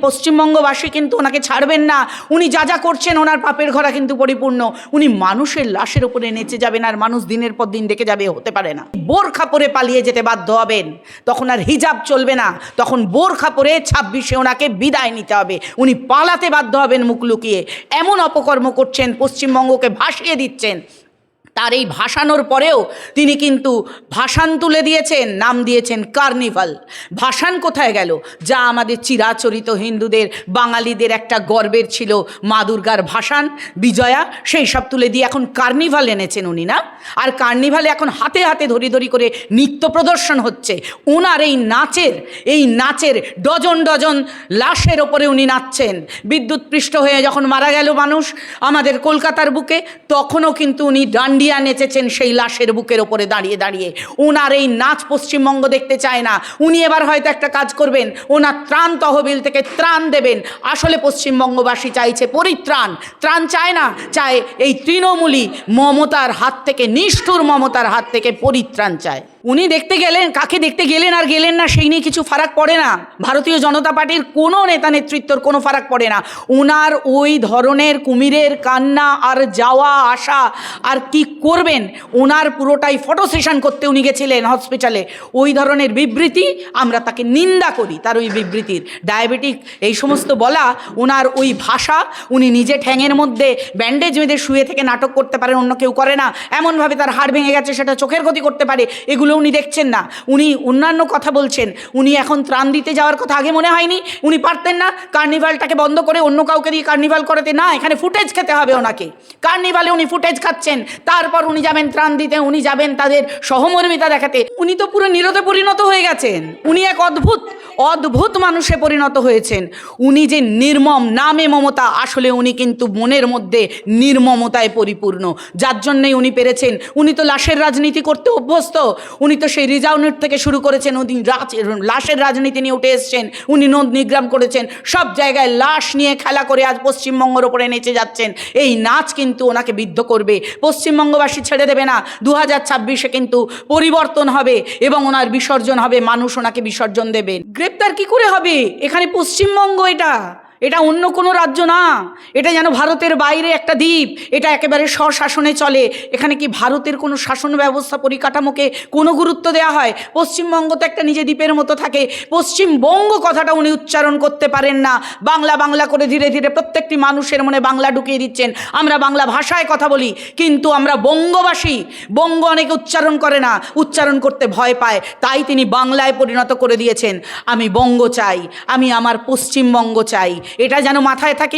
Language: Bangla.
পশ্চিমবঙ্গবাসী কিন্তু ওনাকে ছাড়বেন না। উনি যা যা করছেন ওনার পাপের ঘরা কিন্তু পরিপূর্ণ। উনি মানুষের লাশের উপরে নেচে যাবেন আর মানুষ দিনের পর দিন দেখে যাবে, হতে পারে না। বোরখা পরে পালিয়ে যেতে বাধ্য হবেন। তখন আর হিজাব চলবে না। তখন বোরখা পরে ছাব্বিশে ওনাকে বিদায় নিতে হবে। উনি পালাতে বাধ্য হবেন মুখ লুকিয়ে। এমন অপকর্ম করছেন, পশ্চিমবঙ্গকে ভাসিয়ে দিচ্ছেন। তার এই ভাসানোর পরেও তিনি কিন্তু ভাসান তুলে দিয়েছেন, নাম দিয়েছেন কার্নিভাল। ভাসান কোথায় গেল? যা আমাদের চিরাচরিত হিন্দুদের, বাঙালিদের একটা গর্বের ছিল, মা দুর্গার ভাসান, বিজয়া, সেই সব তুলে দিয়ে এখন কার্নিভাল এনেছেন উনি না? আর কার্নিভালে এখন হাতে হাতে ধরি ধরি করে নৃত্য প্রদর্শন হচ্ছে। ওনার এই নাচের এই নাচের ডজন ডজন লাশের ওপরে উনি নাচছেন। বিদ্যুৎপৃষ্ট হয়ে যখন মারা গেল মানুষ আমাদের কলকাতার বুকে, তখনও কিন্তু উনি ডান্ডিয়া নেচেছেন সেই লাশের বুকের ওপরে দাঁড়িয়ে দাঁড়িয়ে। ওনার এই নাচ পশ্চিমবঙ্গ দেখতে চায় না। উনি এবার হয়তো একটা কাজ করবেন। ওনার ত্রাণ তহবিল থেকে ত্রাণ দেবেন। আসলে পশ্চিমবঙ্গবাসী চাইছে পরিত্রাণ। ত্রাণ চায় না, চায় এই তৃণমূলী মমতার হাত থেকে, নিষ্ঠুর মমতার হাত থেকে পরিত্রাণ চায়। উনি দেখতে গেলেন, কাকে দেখতে গেলেন আর গেলেন না, সেই নিয়ে কিছু ফারাক পড়ে না। ভারতীয় জনতা পার্টির কোনো নেতা নেতৃত্বর কোনো ফারাক পড়ে না। ওনার ওই ধরনের কুমিরের কান্না আর যাওয়া আসা আর কি করবেন? ওনার পুরোটাই ফটো সেশন করতে উনি গেছিলেন হসপিটালে। ওই ধরনের বিবৃতি আমরা তাকে নিন্দা করি, তার ওই বিবৃতির। ডায়াবেটিক, এই সমস্ত বলা ওনার ওই ভাষা, উনি নিজে ঠ্যাঙের মধ্যে ব্যান্ডেজ বেঁধে শুয়ে থেকে নাটক করতে পারেন, অন্য কেউ করে না। এমনভাবে তার হাড় ভেঙে গেছে, সেটা চোখের ক্ষতি করতে পারে। এগুলো উনি দেখছেন না। উনি অন্যান্য কথা বলছেন। উনি এখন ত্রাণ দিতে যাওয়ার কথা আগে মনে হয়নি। উনি পারতেন না কার্নিভালটাকে বন্ধ করে অন্য কাউকে দিয়ে কার্নিভাল করাতে। না, এখানে ফুটেজ খেতে হবে ওনাকে। কার্নিভালে উনি ফুটেজ খাচ্ছেন। তারপর উনি যাবেন ত্রাণ দিতে, উনি যাবেন তাদের সহমর্মিতা দেখাতে। উনি তো পুরো নিরতে পরিণত হয়ে গেছেন। উনি এক অদ্ভুত অদ্ভুত মানুষে পরিণত হয়েছেন। উনি যে নির্মম নামে মমতা, আসলে উনি কিন্তু মনের মধ্যে নির্মমতায় পরিপূর্ণ। যার জন্যই উনি পেরেছেন। উনি তো লাশের রাজনীতি করতে অভ্যস্ত। উনি তো সেই রিজাউনিট থেকে শুরু করেছেন, উনি রাজ- লাশের রাজনীতি নিয়ে উঠে এসছেন, উনি নদ নিগ্রাম করেছেন, সব জায়গায় লাশ নিয়ে খেলা করে আজ পশ্চিমবঙ্গের ওপরে নেচে যাচ্ছেন। এই নাচ কিন্তু ওনাকে বিদ্ধ করবে। পশ্চিমবঙ্গবাসী ছেড়ে দেবে না। দু হাজার ছাব্বিশে কিন্তু পরিবর্তন হবে এবং ওনার বিসর্জন হবে, মানুষ ওনাকে বিসর্জন দেবে। গ্রেপ্তার কি করে হবে? এখানে পশ্চিমবঙ্গ এটা। এটা অন্য কোনো রাজ্য না। এটা যেন ভারতের বাইরে একটা দ্বীপ। এটা একেবারে স্বশাসনে চলে। এখানে কি ভারতের কোনো শাসন ব্যবস্থা পরিকাঠামোকে কোনো গুরুত্ব দেওয়া হয়? পশ্চিমবঙ্গ তো একটা নিজে দ্বীপের মতো থাকে। পশ্চিমবঙ্গ কথাটা উনি উচ্চারণ করতে পারেন না। বাংলা বাংলা করে ধীরে ধীরে প্রত্যেকটি মানুষের মনে বাংলা ঢুকিয়ে দিচ্ছেন। আমরা বাংলা ভাষায় কথা বলি, কিন্তু আমরা বঙ্গবাসী। বঙ্গ অনেকে উচ্চারণ করে না, উচ্চারণ করতে ভয় পায়। তাই তিনি বাংলায় পরিণত করে দিয়েছেন। আমি বঙ্গ চাই, আমি আমার পশ্চিমবঙ্গ চাই। এটা যেন মাথায় থাকে